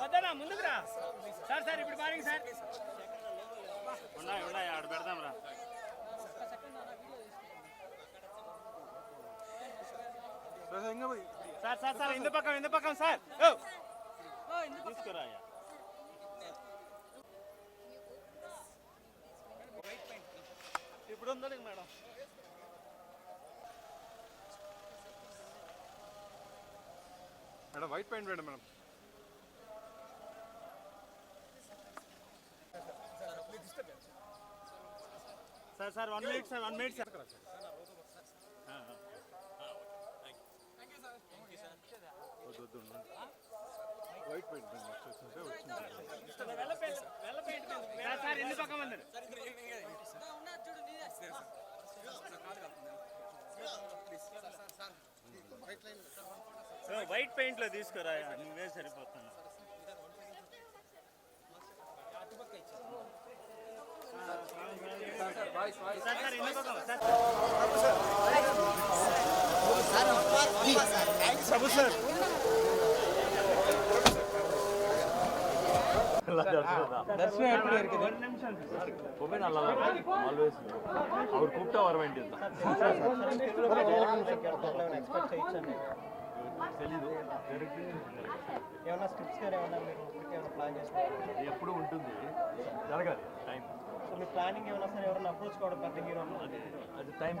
వద్దనా ముందుకు రా sir sir ఇప్పుడు మారింగ్ సార్ ఉన్నాయి ఉన్నాయి ఆడ పెడదాం రా సార్. సార్ సార్ ఇందు పక్కం ఇందు పక్కం సార్! తీసుకురా ఇప్పుడు ఉందండి మేడం మేడం వైట్ పెయింట్ వేయండి madam sir sir one minute sir one minute sir white paint వచ్చింది సార్ సార్ ఇందు పక్కం అందరు వైట్ పెయింట్లో తీసుకురా నువ్వే సరిపోతున్నా సార్ సార్ ఇందు పక్కం సార్ தர்ஷனம் எப்படி இருக்குது ஒரு நிமிஷம் சார் எப்பவுமே நல்லா தான் இருக்கும் ஆல்வேஸ் அவர் கூப்பிட்டா வர வேண்டியது தான் ఎక్స్పెక్ట్ చేయొచ్చండి తెలీదు ఏమైనా స్క్రిప్ట్స్ కానీ ఏమన్నా మీరు ఇప్పటికే ఏమైనా ప్లాన్ చేసుకుంటారు అది ఎప్పుడు ఉంటుంది జరగాలి టైం సో మీ ప్లానింగ్ ఏమైనా సరే ఎవరైనా అప్రోచ్ కావడం పెద్ద హీరో అది టైం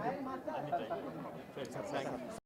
అన్ని టైం